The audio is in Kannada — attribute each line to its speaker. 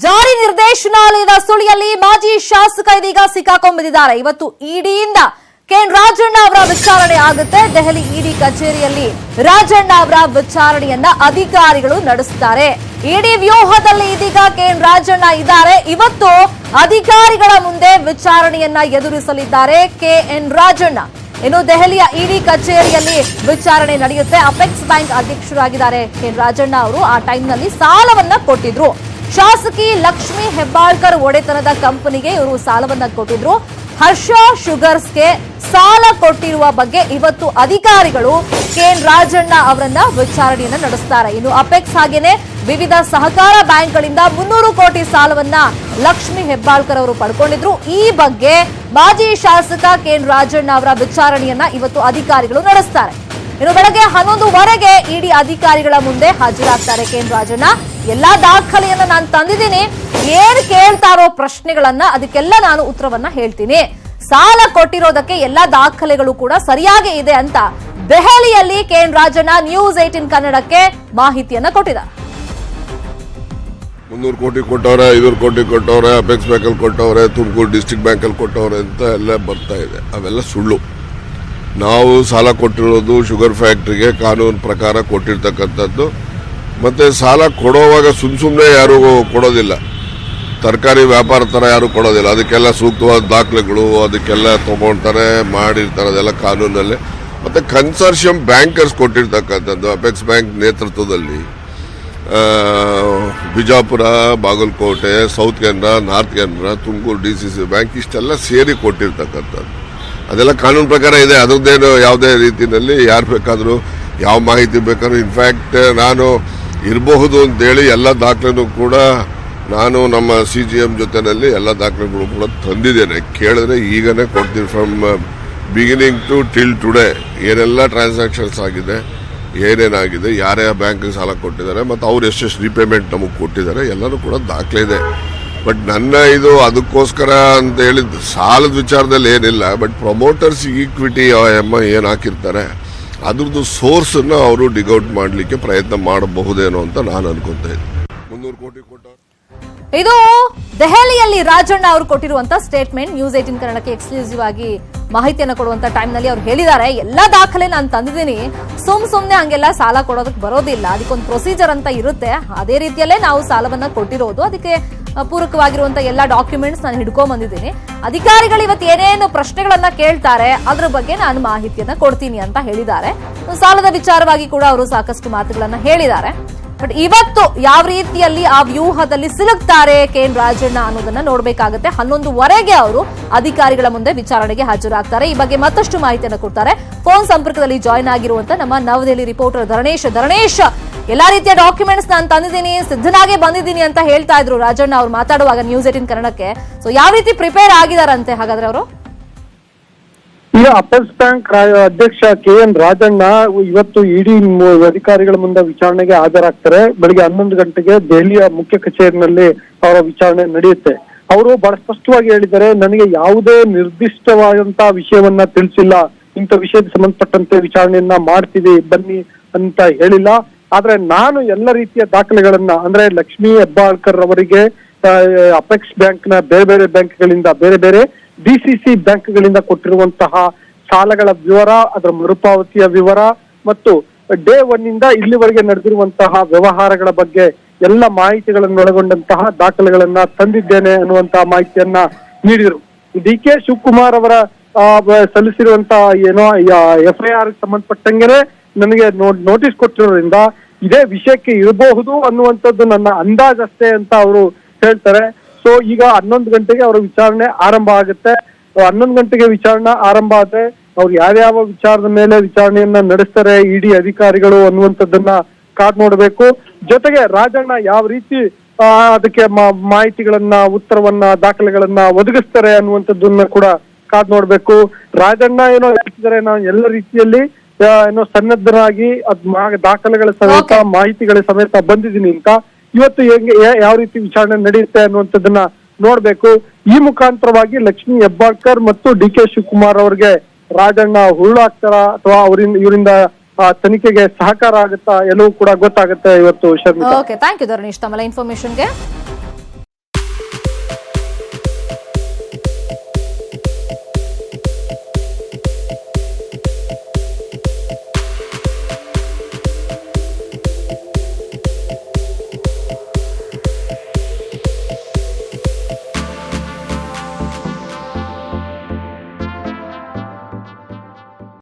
Speaker 1: ಜಾರಿ ನಿರ್ದೇಶನಾಲಯದ ಸುಳಿಯಲ್ಲಿ ಮಾಜಿ ಶಾಸಕ ಇದೀಗ ಸಿಕ್ಕಾಕೊಂಡಿದ್ದಾರೆ ಇವತ್ತು ಇಡಿಯಿಂದ ಕೆಎನ್ ರಾಜಣ್ಣ ಅವರ ವಿಚಾರಣೆ ಆಗುತ್ತೆ. ದೆಹಲಿ ಇಡಿ ಕಚೇರಿಯಲ್ಲಿ ರಾಜಣ್ಣ ಅವರ ವಿಚಾರಣೆಯನ್ನ ಅಧಿಕಾರಿಗಳು ನಡೆಸುತ್ತಾರೆ. ಇಡಿ ವ್ಯೂಹದಲ್ಲಿ ಇದೀಗ ಕೆಎನ್ ರಾಜಣ್ಣ ಇದ್ದಾರೆ. ಇವತ್ತು ಅಧಿಕಾರಿಗಳ ಮುಂದೆ ವಿಚಾರಣೆಯನ್ನ ಎದುರಿಸಲಿದ್ದಾರೆ ಕೆಎನ್ ರಾಜಣ್ಣ. ಇನ್ನು ದೆಹಲಿಯ ಇಡಿ ಕಚೇರಿಯಲ್ಲಿ ವಿಚಾರಣೆ ನಡೆಯುತ್ತೆ. ಅಪೆಕ್ಸ್ ಬ್ಯಾಂಕ್ ಅಧ್ಯಕ್ಷರಾಗಿದ್ದಾರೆ ಕೆಎನ್ ರಾಜಣ್ಣ ಅವರು. ಆ ಟೈಮ್ನಲ್ಲಿ ಸಾಲವನ್ನ ಕೊಟ್ಟಿದ್ರು. ಶಾಸಕಿ ಲಕ್ಷ್ಮಿ ಹೆಬ್ಬಾಳ್ಕರ್ ಒಡೆತನದ ಕಂಪನಿಗೆ ಇವರು ಸಾಲವನ್ನ ಕೊಟ್ಟಿದ್ರು. ಹರ್ಷ ಶುಗರ್ಸ್ಗೆ ಸಾಲ ಕೊಟ್ಟಿರುವ ಬಗ್ಗೆ ಇವತ್ತು ಅಧಿಕಾರಿಗಳು ಕೆಎನ್ ರಾಜಣ್ಣ ಅವರನ್ನ ವಿಚಾರಣೆಯನ್ನ ನಡೆಸ್ತಾರೆ. ಇನ್ನು ಅಪೆಕ್ಸ್ ಹಾಗೇನೆ ವಿವಿಧ ಸಹಕಾರ ಬ್ಯಾಂಕ್ಗಳಿಂದ ಮುನ್ನೂರು ಕೋಟಿ ಸಾಲವನ್ನ ಲಕ್ಷ್ಮಿ ಹೆಬ್ಬಾಳ್ಕರ್ ಅವರು ಪಡ್ಕೊಂಡಿದ್ರು. ಈ ಬಗ್ಗೆ ಮಾಜಿ ಶಾಸಕ ಕೆಎನ್ ರಾಜಣ್ಣ ಅವರ ವಿಚಾರಣೆಯನ್ನ ಇವತ್ತು ಅಧಿಕಾರಿಗಳು ನಡೆಸ್ತಾರೆ. ಇನ್ನು ಬೆಳಗ್ಗೆ ಹನ್ನೊಂದುವರೆಗೆ ಇಡಿ ಅಧಿಕಾರಿಗಳ ಮುಂದೆ ಹಾಜರಾಗ್ತಾರೆ ಕೆ ರಾಜಣ್ಣ ಎಲ್ಲಾ ದಾಖಲೆಯನ್ನ ನಾನು ತಂದಿದ್ದೀನಿ. ಏನ್ ಕೇಳ್ತಾರೋ ಪ್ರಶ್ನೆಗಳನ್ನ ಅದಕ್ಕೆಲ್ಲ ನಾನು ಉತ್ತರವನ್ನ ಹೇಳ್ತೀನಿ. ಸಾಲ ಕೊಟ್ಟಿರೋದಕ್ಕೆ ಎಲ್ಲಾ ದಾಖಲೆಗಳು ಕೂಡ ಸರಿಯಾಗಿ ಇದೆ ಅಂತ ದೆಹಲಿಯಲ್ಲಿ ಕೆಎನ್ ರಾಜಣ್ಣ ನ್ಯೂಸ್ ಏಟಿನ್ ಕನ್ನಡಕ್ಕೆ ಮಾಹಿತಿಯನ್ನ ಕೊಟ್ಟಿದ್ದಾರೆ.
Speaker 2: ಮುನ್ನೂರು ಕೋಟಿ ಕೊಟ್ಟವ್ರೆ, ಐನೂರು ಕೋಟಿ ಕೊಟ್ಟವ್ರೆ ಅಪೆಕ್ಸ್ ಬ್ಯಾಂಕಲ್ಲಿ ಕೊಟ್ಟವ್ರೆ, ತುಮಕೂರು ಡಿಸ್ಟ್ರಿಕ್ಟ್ ಬ್ಯಾಂಕಲ್ಲಿ ಕೊಟ್ಟವ್ರೆ ಅಂತ ಎಲ್ಲ ಬರ್ತಾ ಇದೆ. ಅವೆಲ್ಲ ಸುಳ್ಳು. ನಾವು ಸಾಲ ಕೊಟ್ಟಿರೋದು ಶುಗರ್ ಫ್ಯಾಕ್ಟ್ರಿಗೆ ಕಾನೂನು ಪ್ರಕಾರ ಕೊಟ್ಟಿರ್ತಕ್ಕಂಥದ್ದು. ಮತ್ತು ಸಾಲ ಕೊಡೋವಾಗ ಸುಮ್ಮ ಸುಮ್ಮನೆ ಯಾರು ಕೊಡೋದಿಲ್ಲ. ತರಕಾರಿ ವ್ಯಾಪಾರ ಥರ ಯಾರು ಕೊಡೋದಿಲ್ಲ. ಅದಕ್ಕೆಲ್ಲ ಸೂಕ್ತವಾದ ದಾಖಲೆಗಳು, ಅದಕ್ಕೆಲ್ಲ ತೊಗೊಳ್ತಾರೆ, ಮಾಡಿರ್ತಾರೆ ಅದೆಲ್ಲ ಕಾನೂನಲ್ಲಿ. ಮತ್ತು ಕನ್ಸರ್ಷಿಯಂ ಬ್ಯಾಂಕರ್ಸ್ ಕೊಟ್ಟಿರ್ತಕ್ಕಂಥದ್ದು, ಅಪೆಕ್ಸ್ ಬ್ಯಾಂಕ್ ನೇತೃತ್ವದಲ್ಲಿ. Bijapur, Bagalkote, south Kanara north Kanara Tumakuru, D C C bank ಇಷ್ಟೆಲ್ಲ ಸೇರಿ ಕೊಟ್ಟಿರ್ತಕ್ಕಂಥದ್ದು. ಅದೆಲ್ಲ ಕಾನೂನು ಪ್ರಕಾರ ಇದೆ. ಅದರದ್ದೇನು ಯಾವುದೇ ರೀತಿಯಲ್ಲಿ ಯಾರು ಬೇಕಾದರೂ ಯಾವ ಮಾಹಿತಿ ಬೇಕಾದ್ರೂ ಇನ್ಫ್ಯಾಕ್ಟ್ ನಾನು ಇರಬಹುದು ಅಂತೇಳಿ ಎಲ್ಲ ದಾಖಲೆನೂ ಕೂಡ ನಾನು ನಮ್ಮ ಸಿ ಜಿ ಎಂ ಜೊತೆಯಲ್ಲಿ ಎಲ್ಲ ದಾಖಲೆಗಳು ಕೂಡ ತಂದಿದ್ದೇನೆ. ಕೇಳಿದ್ರೆ ಈಗನೇ ಕೊಡ್ತೀನಿ from beginning to till today ಏನೆಲ್ಲ ಟ್ರಾನ್ಸಾಕ್ಷನ್ಸ್ ಆಗಿದೆ, ಏನೇನಾಗಿದೆ, ಯಾರ್ಯಾರ ಬ್ಯಾಂಕಿಗೆ ಸಾಲ ಕೊಟ್ಟಿದ್ದಾರೆ, ಮತ್ತು ಅವ್ರು ಎಷ್ಟೆಷ್ಟು ರೀಪೇಮೆಂಟ್ ನಮಗೆ ಕೊಟ್ಟಿದ್ದಾರೆ ಎಲ್ಲರೂ ಕೂಡ ದಾಖಲೆ ಇದೆ. ಬಟ್ ನನ್ನ ಇದು ಅದಕ್ಕೋಸ್ಕರ ಅಂತ ಹೇಳಿದ್ ಸಾಲದ ವಿಚಾರದಲ್ಲಿ ಏನಿಲ್ಲ, ಬಟ್ ಪ್ರಮೋಟರ್ಸ್ ಈಕ್ವಿಟಿ ಎಮ್ಮ ಏನು ಹಾಕಿರ್ತಾರೆ, ಅದ್ರದ್ದು ಸೋರ್ಸನ್ನು ಅವರು ಡಿಗೌಟ್ ಮಾಡಲಿಕ್ಕೆ ಪ್ರಯತ್ನ ಮಾಡಬಹುದೇನೋ ಅಂತ ನಾನು ಅನ್ಕೊತಾ ಇದ್ದೀನಿ. ಮುನ್ನೂರು ಕೋಟಿ ಕೊಟ್ಟ
Speaker 1: ಇದು ದೆಹಲಿಯಲ್ಲಿ ರಾಜಣ್ಣ ಅವರು ಕೊಟ್ಟಿರುವಂತಹ ಸ್ಟೇಟ್ಮೆಂಟ್ ನ್ಯೂಸ್ ಏಟಿನ್ ಕನ್ನಡಕ್ಕೆ ಎಕ್ಸ್ಕ್ಲೂಸಿವ್ ಆಗಿ ಮಾಹಿತಿಯನ್ನು ಕೊಡುವಂತ ಟೈಮ್ನಲ್ಲಿ ಅವ್ರು ಹೇಳಿದ್ದಾರೆ. ಎಲ್ಲಾ ದಾಖಲೆ ನಾನು ತಂದಿದ್ದೀನಿ. ಸುಮ್ ಸುಮ್ನೆ ಹಂಗೆಲ್ಲ ಸಾಲ ಕೊಡೋದಕ್ಕೆ ಬರೋದಿಲ್ಲ. ಅದಕ್ಕೊಂದು ಪ್ರೊಸೀಜರ್ ಅಂತ ಇರುತ್ತೆ. ಅದೇ ರೀತಿಯಲ್ಲೇ ನಾವು ಸಾಲವನ್ನ ಕೊಟ್ಟಿರೋದು. ಅದಕ್ಕೆ ಅಹ್, ಎಲ್ಲ ಡಾಕ್ಯುಮೆಂಟ್ಸ್ ನಾನು ಹಿಡ್ಕೊಂಡ್ ಬಂದಿದ್ದೀನಿ. ಅಧಿಕಾರಿಗಳು ಇವತ್ತು ಏನೇನು ಪ್ರಶ್ನೆಗಳನ್ನ ಕೇಳ್ತಾರೆ ಅದ್ರ ಬಗ್ಗೆ ನಾನು ಮಾಹಿತಿಯನ್ನ ಕೊಡ್ತೀನಿ ಅಂತ ಹೇಳಿದ್ದಾರೆ. ಸಾಲದ ವಿಚಾರವಾಗಿ ಕೂಡ ಅವರು ಸಾಕಷ್ಟು ಮಾತುಗಳನ್ನ ಹೇಳಿದ್ದಾರೆ. ಬಟ್ ಇವತ್ತು ಯಾವ ರೀತಿಯಲ್ಲಿ ಆ ವ್ಯೂಹದಲ್ಲಿ ಸಿಲುಕ್ತಾರೆ ಕೆ ಎನ್ ರಾಜಣ್ಣ ಅನ್ನೋದನ್ನ ನೋಡ್ಬೇಕಾಗತ್ತೆ. ಹನ್ನೊಂದುವರೆಗೆ ಅವರು ಅಧಿಕಾರಿಗಳ ಮುಂದೆ ವಿಚಾರಣೆಗೆ ಹಾಜರಾಗ್ತಾರೆ. ಈ ಬಗ್ಗೆ ಮತ್ತಷ್ಟು ಮಾಹಿತಿಯನ್ನು ಕೊಡ್ತಾರೆ. ಫೋನ್ ಸಂಪರ್ಕದಲ್ಲಿ ಜಾಯ್ನ್ ಆಗಿರುವಂತ ನಮ್ಮ ನವದೆಹಲಿ ರಿಪೋರ್ಟರ್ ಧರಣೇಶ್. ಧರಣೇಶ್ ಎಲ್ಲಾ ರೀತಿಯ ಡಾಕ್ಯುಮೆಂಟ್ಸ್ ನಾನು ತಂದಿದ್ದೀನಿ, ಸಿದ್ಧನಾಗೆ ಬಂದಿದ್ದೀನಿ ಅಂತ ಹೇಳ್ತಾ ಇದ್ರು ರಾಜಣ್ಣ ಅವ್ರು ಮಾತಾಡುವಾಗ ನ್ಯೂಸ್ ಏಟಿನ್ ಕನ್ನಡಕ್ಕೆ. ಸೊ ಯಾವ ರೀತಿ ಪ್ರಿಪೇರ್ ಆಗಿದಾರಂತೆ ಹಾಗಾದ್ರೆ ಅವರು?
Speaker 3: ಈಗ ಅಪರ್ಸ್ ಬ್ಯಾಂಕ್ ಅಧ್ಯಕ್ಷ ಕೆ ಎನ್ ರಾಜಣ್ಣ ಇವತ್ತು ಇಡಿ ಅಧಿಕಾರಿಗಳ ಮುಂದೆ ವಿಚಾರಣೆಗೆ ಹಾಜರಾಗ್ತಾರೆ. ಬೆಳಿಗ್ಗೆ ಹನ್ನೊಂದು ಗಂಟೆಗೆ ದೆಹಲಿಯ ಮುಖ್ಯ ಕಚೇರಿನಲ್ಲಿ ಅವರ ವಿಚಾರಣೆ ನಡೆಯುತ್ತೆ. ಅವರು ಬಹಳ ಸ್ಪಷ್ಟವಾಗಿ ಹೇಳಿದ್ದಾರೆ, ನನಗೆ ಯಾವುದೇ ನಿರ್ದಿಷ್ಟವಾದಂತಹ ವಿಷಯವನ್ನ ತಿಳಿಸಿಲ್ಲ. ಇಂಥ ವಿಷಯಕ್ಕೆ ಸಂಬಂಧಪಟ್ಟಂತೆ ವಿಚಾರಣೆಯನ್ನ ಮಾಡ್ತೀವಿ, ಬನ್ನಿ ಅಂತ ಹೇಳಿಲ್ಲ. ಆದ್ರೆ ನಾನು ಎಲ್ಲ ರೀತಿಯ ದಾಖಲೆಗಳನ್ನ, ಅಂದ್ರೆ ಲಕ್ಷ್ಮೀ ಹೆಬ್ಬಾಳ್ಕರ್ ಅವರಿಗೆ ಅಪೆಕ್ಸ್ ಬ್ಯಾಂಕ್ನ ಬೇರೆ ಬೇರೆ ಬ್ಯಾಂಕ್ಗಳಿಂದ, ಬೇರೆ ಬೇರೆ ಡಿ ಸಿ ಸಿ ಬ್ಯಾಂಕ್ಗಳಿಂದ ಕೊಟ್ಟಿರುವಂತಹ ಸಾಲಗಳ ವಿವರ, ಅದರ ಮರುಪಾವತಿಯ ವಿವರ, ಮತ್ತು ಡೇ ಒನ್ ಇಂದ ಇಲ್ಲಿವರೆಗೆ ನಡೆದಿರುವಂತಹ ವ್ಯವಹಾರಗಳ ಬಗ್ಗೆ ಎಲ್ಲ ಮಾಹಿತಿಗಳನ್ನು ಒಳಗೊಂಡಂತಹ ದಾಖಲೆಗಳನ್ನ ತಂದಿದ್ದೇನೆ ಅನ್ನುವಂತಹ ಮಾಹಿತಿಯನ್ನ ನೀಡಿದರು. ಡಿ ಕೆ ಶಿವಕುಮಾರ್ ಅವರ ಸಲ್ಲಿಸಿರುವಂತಹ ಏನೋ ಎಫ್ ಐ ಆರ್ ಸಂಬಂಧಪಟ್ಟಂಗೆನೆ ನನಗೆ ನೋಟಿಸ್ ಕೊಟ್ಟಿರೋದ್ರಿಂದ ಇದೇ ವಿಷಯಕ್ಕೆ ಇರಬಹುದು ಅನ್ನುವಂಥದ್ದು ನನ್ನ ಅಂದಾಜಷ್ಟೇ ಅಂತ ಅವರು ಹೇಳ್ತಾರೆ. ಸೊ ಈಗ ಹನ್ನೊಂದು ಗಂಟೆಗೆ ಅವರ ವಿಚಾರಣೆ ಆರಂಭ ಆಗುತ್ತೆ. ಹನ್ನೊಂದು ಗಂಟೆಗೆ ವಿಚಾರಣೆ ಆರಂಭ ಆದ್ರೆ ಅವ್ರು ಯಾವ್ಯಾವ ವಿಚಾರದ ಮೇಲೆ ವಿಚಾರಣೆಯನ್ನ ನಡೆಸ್ತಾರೆ, ಇಡಿ ಅಧಿಕಾರಿಗಳು ಅನ್ನುವಂಥದ್ದನ್ನ ಕಾದ್ ನೋಡ್ಬೇಕು. ಜೊತೆಗೆ ರಾಜಣ್ಣ ಯಾವ ರೀತಿ ಅದಕ್ಕೆ ಮಾಹಿತಿಗಳನ್ನ, ಉತ್ತರವನ್ನ, ದಾಖಲೆಗಳನ್ನ ಒದಗಿಸ್ತಾರೆ ಅನ್ನುವಂಥದ್ದನ್ನ ಕೂಡ ಕಾದ್ ನೋಡ್ಬೇಕು. ರಾಜಣ್ಣ ಏನೋ ಹೇಳ್ತಿದ್ದಾರೆ, ನಾವು ಎಲ್ಲ ರೀತಿಯಲ್ಲಿ ಏನೋ ಸನ್ನದ್ಧರಾಗಿ ಅದ್ ದಾಖಲೆಗಳ ಸಮೇತ ಮಾಹಿತಿಗಳ ಸಮೇತ ಬಂದಿದ್ದೀನಿ ಅಂತ ಇವತ್ತು ಹೆಂಗೆ ಯಾವ ರೀತಿ ವಿಚಾರಣೆ ನಡೆಯುತ್ತೆ ಅನ್ನುವಂಥದ್ದನ್ನ ನೋಡ್ಬೇಕು. ಈ ಮುಖಾಂತರವಾಗಿ ಲಕ್ಷ್ಮೀ ಹೆಬ್ಬಾಳ್ಕರ್ ಮತ್ತು ಡಿ ಕೆ ಶಿವಕುಮಾರ್ ಅವರಿಗೆ ರಾಜಣ್ಣ ಹುರುಳಾಗ್ತಾರ ಅಥವಾ ಅವರಿಂದ ಇವರಿಂದ ತನಿಖೆಗೆ ಸಹಕಾರ ಆಗುತ್ತಾ ಎಲ್ಲವೂ ಕೂಡ ಗೊತ್ತಾಗುತ್ತೆ ಇವತ್ತು Sharmita
Speaker 1: okay thank you Dharanesh ತಮ್ಮೆಲ್ಲ ಇನ್ಫಾರ್ಮೇಶನ್ಗೆ